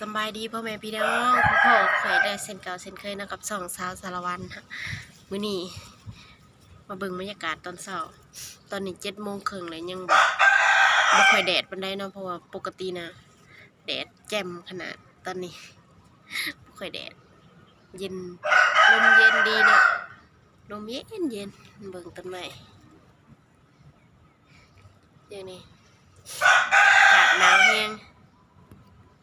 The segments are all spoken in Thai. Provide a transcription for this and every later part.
สบายดีพ่อแม่พี่น้องพ่อเคยได้เส้นเก่าเส้นเคยนะกับสองสาวสารวันฮะมื้อนี้มาเบิ่งบรรยากาศตอนเช้า ตอนนี้เจ็ดโมงครึ่งเลยยังแบบบ่ค่อยแดดปานใดเนาะเพราะว่าปกตินะแดดแจ่มขนาดตอนนี้บ่ค่อยแดด เย็นลมเย็นดีเนาะลมเย็นเย็นเบิ่งต้นไม้อย่างนี้อากาศหนาวแห้ง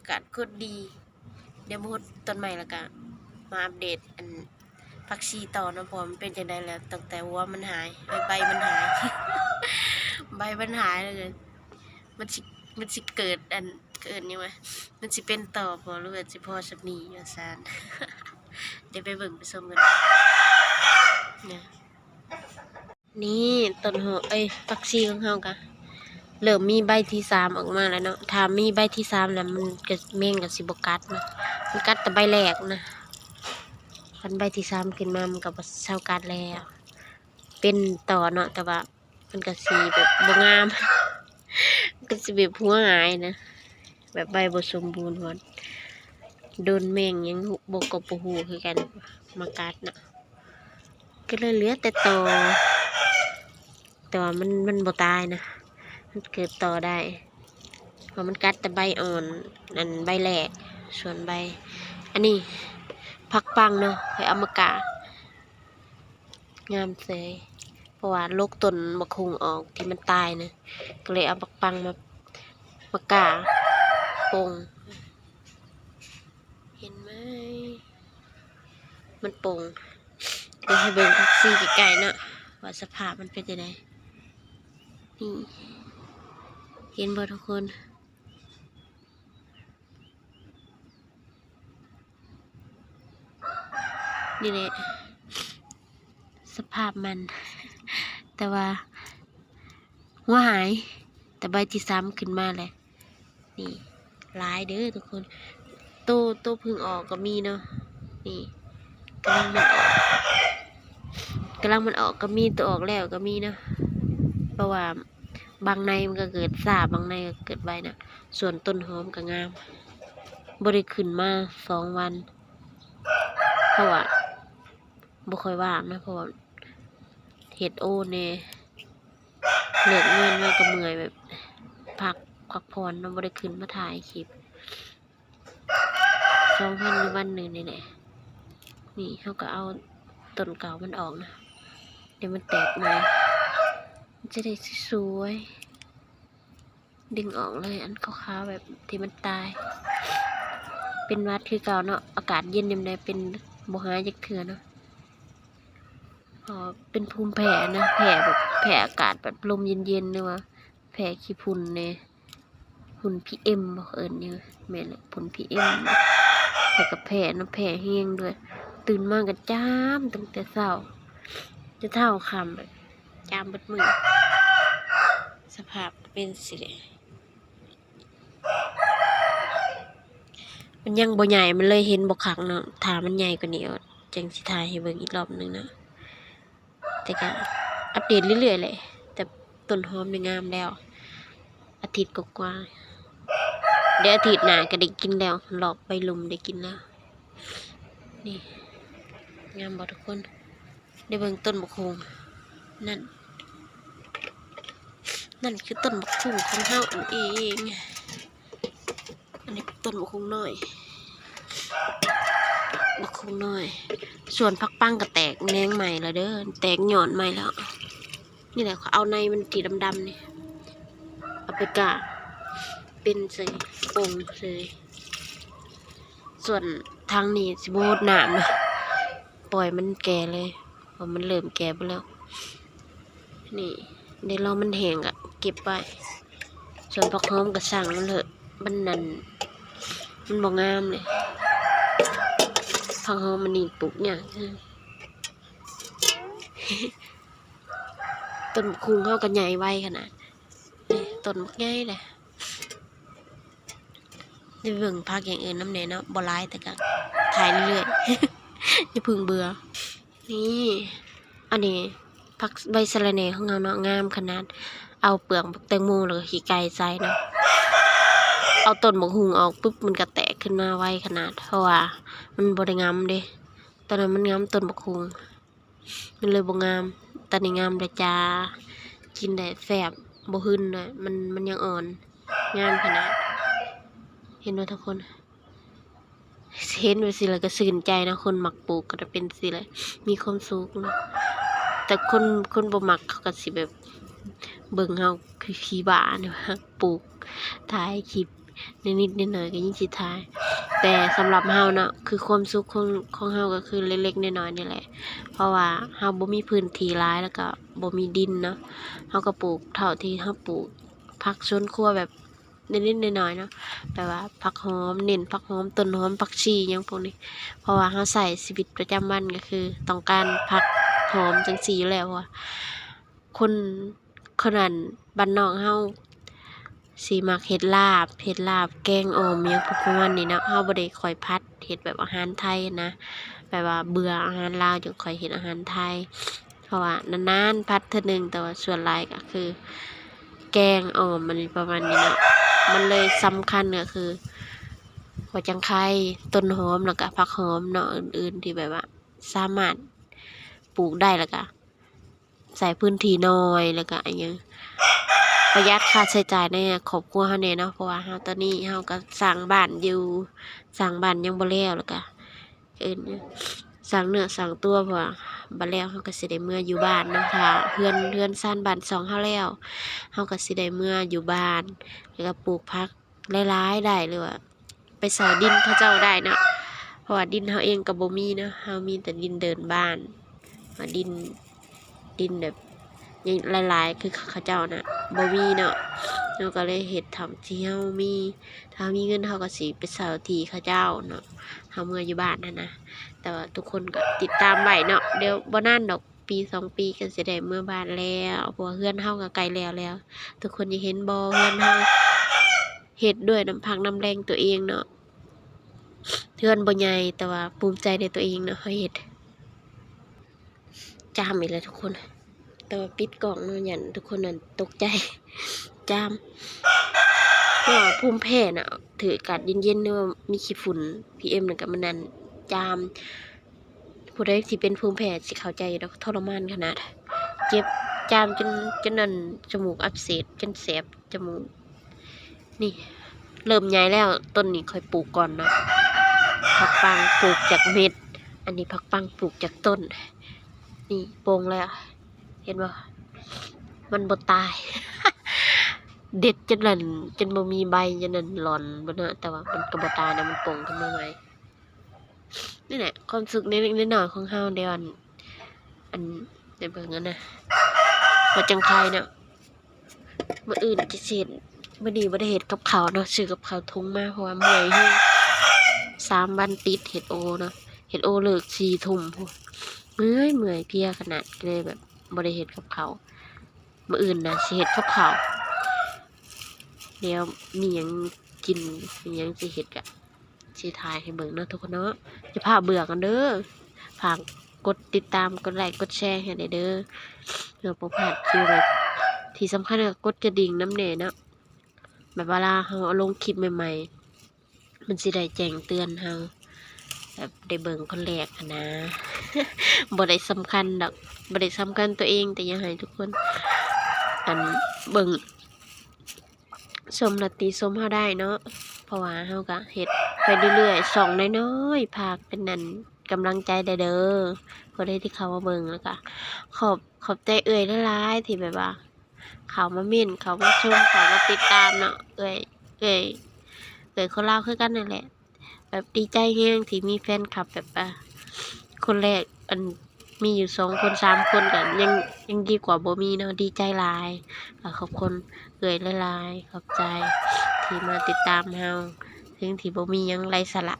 อากาศโคตรดี เดี๋ยวมาฮดต้นใหม่แล้วก็มาอัปเดตอันผักชีต่อนะเพอมันเป็นจังไดแล้วตั้งแต่หัว่ามันหายใบมันหาย ใบมันหายแล้วกันมันสิมันสิเกิดอันเกิดนี่วะมันสิเป็นต่อพอหรือว่าสิพอสักนีว่าซานเดี๋ยวไปเบิ่งไปชมกันนี่ยนี่ต้นหอมเอ้ยผักชีของเฮากะ เริ่มมีใบที่สามออกมาแล้วเนาะถ้ามีใบที่สามแล้วมันก็เม่งกับสิบกัดนะมันกัดแต่ใบแรกนะพันใบที่สามขึ้นมามันก็บ่เศร้ากัดแล้ว เป็นต่อเนาะแต่ว่า มันก็สีแบบบงามมันก็สิแบบหัวหายนะแบบใบบสมบูรณ์หมดโดนแมงยังบกกับปูหูคือกันมากัดเนาะก็เลยเหลือแต่ต่อแต่ว่ามันมันบ่ตายนะ เกิดต่อได้ เพราะมันกัดแต่ใบอ่อนนั่นใบแหลกส่วนใบ อันนี้ผักปังเนาะไปเอามากางามเสยเพราะว่าโรคต้นมะคุงออกที่มันตายนะก็เลยเอาผักปังมามากาปงเห็นไหมมันปงเดี๋ยวให้เบิ่งทักซี่ไกลๆเนาะว่าสภาพมันเป็นยังไงนี่ ห็นบ่ทุกคน นี่แหละสภาพมัน แต่ว่า หัวหาย แต่ใบที่ซ้ำขึ้นมาแหละนี่ลายเด้อทุกคนโตโตพึ่งออกก็มีเนาะนี่กำลังมันออกกำลังมันออกก็มีตัวออกแล้วก็มีเนาะเพราะว่า บางในมันก็เกิดสาบบางในก็เกิดใบนะส่วนต้นหอมก็งามบริขึ้นมาสองวัน เพราะว่าบ่ค่อยว่างนะเพราะว่าเห็ดโอเน่เลิกเงินมากก็เมื่อยแบบพักพักผ่อนเนาะบ่ได้ขึ้นมาถ่ายคลิปสองพันในวันหนึ่งนี่แหละนี่เขาก็เอาต้นเก่ามันออกนะ เดี๋ยวมันแตกม่มัน จะได้สวยดึงออกเลยอันขาวๆแบบที่มันตาย เป็นวัดคือเก่าเนาะอากาศเย็นยังไงเป็นบหายจากเถื่อเนาะพอเป็นภูมิแพ้นะแพ้แบบแพ้อากาศแบบลมเย็นๆเนยว่าแพ้ขี้ฝุ่นเนี่ยฝุ่นพีเอ็มบอกเอิญเนี่ยแม่นแหละฝุ่นพีเอ็มแพ้กับแพ้นะแพ้แห้งด้วย ตื่นมากก็จ้ามตั้งแต่เช้าจะเท่าคำแบบ จามบดมือ สภาพเป็นสิเลยมันยังบ่ใหญ่มันเลยเห็นบ่คักเนาะถามันใหญ่กว่านี้เอจังสิถ่ายให้เบิ่งอีกรอบหนึงนะแต่ก็อัปเดตเรื่อยๆเลยแต่ต้นหอมนี่งามแล้ว อาทิตย์กว่าเดี๋ยวอาทิตย์หน้าก็ได้กินแล้วหลอกไปลุมได้กินแล้ว นี่ งามบ่ทุกคน ได้เบิ่งต้นบกคงนั่น นั่นคือต้นมะคุงของเฮาอันเอง อันนี้ต้นมะคุงน้อยมะคุงน้อย ส่วนพักปังก็แตกแหนงใหม่แล้วเด้อ แตกหย่อนใหม่แล้ว นี่แหละเขาเอาในมันสีดำๆนี่ เอาไปกะเป็นเสยปงเสยส่วนทางนี้สิบโดน้ำนะปล่อยมันแก่เลยเพราะมันเริ่มแก่ไปแล้ว นี่เดี๋ยวเรามันแห้งอะ เก็บไว้ส่วนผักหอมก็สั่งมันเถอะมันนั่นมันบ่งามเลยผักหอมมันนี่ปลูกเนี่ยากต้นคุงเขากันใหญ่ไวขนาดต้นมักใหญ่เลยได้เบิ่งภาคอย่างอื่นน้ำเนยเนาะบ่ร้ายแต่ก็ถ่ายเรื่อยๆอย่าเพึ่งเบื่อ นี่ อันนี้ผักใบสะระแหน่ของเราเนาะงามขนาด เอาเปลือกแตงโมแล้วก็ขี้ไก่ใส่เนาะเอาต้นบกหุงออกปุ๊บมันก็แตกขึ้นมาไวขนาด เพราะว่า มันบ่ได้งามเด้ตอนนั้นมันงามต้นบักคุงมันเลยบงามตอนนี้งามแล้วจ้ากินได้แซ่บบ่หึนด้วยมันมันยังอ่อน งามขนาด เห็นบ่ทุกคนเห็นไปสิแล้วก็สื่นใจนะ คนหมักปลูกก็จะเป็นสิเลยมีความสุขนะแต่คนคนบ่มักเขาก็สิแบบ เบิ่งเฮาคือขี้บ้าเนาะปลูกถ่ายคลิปนิดๆหน่อยๆก็ยิ่งสิถ่าย แต่สำหรับเฮาเนาะคือความสุขของของเฮาก็คือเล็กๆน้อยๆนี่แหละ เพราะว่าเฮาบ่มีพื้นที่หลายแล้วก็บ่มีดินเนาะเฮาก็ปลูกเท่าที่เฮาปลูกผักสวนครัวแบบนิดๆหน่อยๆเนาะแบบว่าผักหอมเน้นผักหอมต้นหอมผักชีหยังพวกนี้ เพราะว่าเฮาใส่ชีวิตประจำวันก็คือ ต้องการผักหอมจังซี่อยู่แล้วอะคน คนนั้นบ้านนอกเฮาสิมักเฮ็ดลาบเฮ็ดลาบแกงอ่อมหยังพวกประมาณนี้นะเฮาบ่ได้ค่อยพัดเฮ็ดแบบอาหารไทยนะแบบว่าเบื่ออาหารลาวจึงค่อยเฮ็ดอาหารไทย เพราะว่านานๆพัดเทื่อนึงแต่ว่าส่วนหลายก็คือ แกงอ่อมมันประมาณนี้นะมันเลยสำคัญก็คือหัวจังไคต้นหอมแล้วก็ผักหอมเนาะอื่น ๆ ที่แบบว่า สามารถปลูกได้แล้วก็ ใส่พื้นที่น้อยแล้วก็อันยังประหยัดค่าใช้จ่ายในครอบครัวเฮาแน่เนาะเพราะว่าเฮาตอนนี้เฮาก็สร้างบ้านอยู่สร้างบ้านยังบ่แล้วแล้วก็เอิ้นสร้างเนื้อสร้างตัวเพราะว่าบัดแล้วเฮาก็สิได้เมื่ออยู่บ้านเนาะถ้าเฮือนเฮือนซ่านบ้านซองเฮาแล้วเฮาก็สิได้เมื่ออยู่บ้านแล้วก็ปลูกผักหลายๆได้หรือว่าไปสอยดินเขาเจ้าได้เนาะเพราะว่าดินเฮาเองก็บ่มีเนาะเฮามีแต่ดินเดินบ้านว่าดิน ดินแบบยหลายๆ คือเขาเจ้าน่ะบ่มีเนาะเราก็เลยเฮ็ดทำที่เฮามี ถ้ามีเงินเฮาก็สิไปเช่าที่เขาเจ้าเนาะเฮาเมื่ออยู่บ้านนั่นนะแต่ว่าทุกคนก็ติดตามไว้เนาะเดี๋ยวบ่นานดอกปีสองปีก็สิได้เมื่อบ้านแล้วพวเฮือนเฮาก็ใกล้แล้วแล้ว ทุกคนอยากเห็นบ่เฮือนเฮาเฮ็ดด้วยน้ำพักน้ำแรงตัวเองเนาะเทือนบ่ใหญ่แต่ว่าภูมิใจในตัวเองเนาะเฮาเฮ็ด จามอีกแล้วทุกคนแต่ว่าปิดกล่องเนาะหยันทุกคนนั่นตกใจ จามก็ภูมิแพ้น่ะถืออากาศเย็นๆเนาะมีขี้ฝุ่น PM นั่นก็มันนั่นจาม ผู้ใดสิเป็นภูมิแพ้สิเข้าใจดอกทรมานขนาด เจ็บจามจนจนนั่นจมูกอักเสบจนแสบจมูก นี่เริ่มใหญ่แล้วต้นนี้ค่อยปลูกก่อนนะผักปังปลูกจากเม็ด อันนี้ผักปังปลูกจากต้น นี่โปร่งแล้วเห็นบ่มันบ่ตาย เด็ดจนนั่นจนบ่มีใบจนนั่นหลอนบ่นะแต่ว่ามันก็บ่ตายนะมันโป่งขึ้นมาใหม่นี่แหละความสุขเล็กๆน้อยๆของเฮาเดียวอันอันเดี๋ยวเบิ่งกันนะว่าจังไคเนาะมื้ออื่นจะเสร็จวันนี้บ่ได้เฮ็ดกับเขาเนาะซื้อกับเขาทุ่งมากเพราะว่าเมื่อยแฮงสามวันติดเฮ็ดโอเนาะเฮ็ดโอเลิกสี่ทุ่มพู เมื่อยเมื่อยเพียขนาดเลยแบบบ่ได้เฮ็ดกับข้ามื้ออื่นนะสิเฮ็ดกับข้าเดี๋ยวมีหยังกินมีหยังสิเฮ็ดกะสิถ่ายให้เบิ่งเนาะทุกคนเนาะจะพาเบื่อกันเด้อฝากกดติดตามกดไลค์กดแชร์ให้ได้เด้อเพื่อบ่าดคลิปแบบที่สำคัญก็กดกระดิ่งนำแหน่เนาะแบบเวลาเราเอาลงคลิปใหม่ ๆ มันสิได้แจ้งเตือนเรา แบบได้เบิ่งคนแรกนะบ่ได้สำคัญดอกบ่ได้สำคัญตัวเองแต่อยังให้ทุกคน อันเบิ่งชมนาตีชมเฮาได้เนาะเพราะว่าเฮาก็เฮ็ดไปเรื่อยๆส่องน้อยๆพากเป็นนั่นกำลังใจได้เด้อคนได้ที่เขามาเบิ่งแล้วก็ขอบขอบใจเอ่ยหลายๆที่แบบว่า เขามาเม่นเขามาชมเขามาติดตามเนาะเอ่ยเอ่ยเอ่ยคนเล่าคือกันนั่นแหละ แบบดีใจแฮงที่มีแฟนคลับแบบอะคนแรกอันมีอยู่สองคนสามคนกันยังยังดีกว่าบ่มีเนาะดีใจหลายขอบคุณเอ่ยหลายขอบใจที่มาติดตามเฮาถึงที่บ่มียังไรสาระ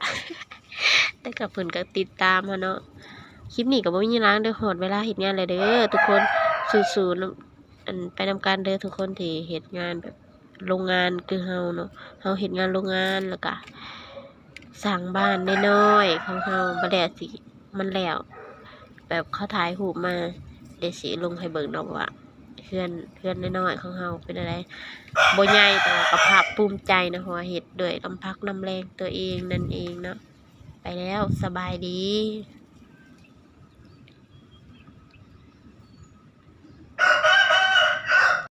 แต่กับเพิ่นก็ติดตามเฮาเนาะคลิปนี้ก็บ่มีหยังเด้อหอดเวลาเฮ็ดงานเลยเด้อทุกคนสู้ๆเนอันไปนำการเด้อทุกคนที่เฮ็ดงานแบบโรงงานคือเฮาเนาะเฮาเฮ็ดงานโรงงานแล้วก็ สร้างบ้านน้อยๆของเฮาบ่ได้สิมันแล้ว แบบเขาถ่ายรูปมาเดี๋ยวสิลงให้เบิ่งเนาะว่าเพื่อนเพื่อนน้อยๆของเฮาเป็นอะไรบ่ใหญ่แต่ว่าก็ภาคภูมิใจนะเพราะว่าเฮ็ดด้วยลำพักน้ำแรงตัวเองนั่นเองเนาะไปแล้วสบายดี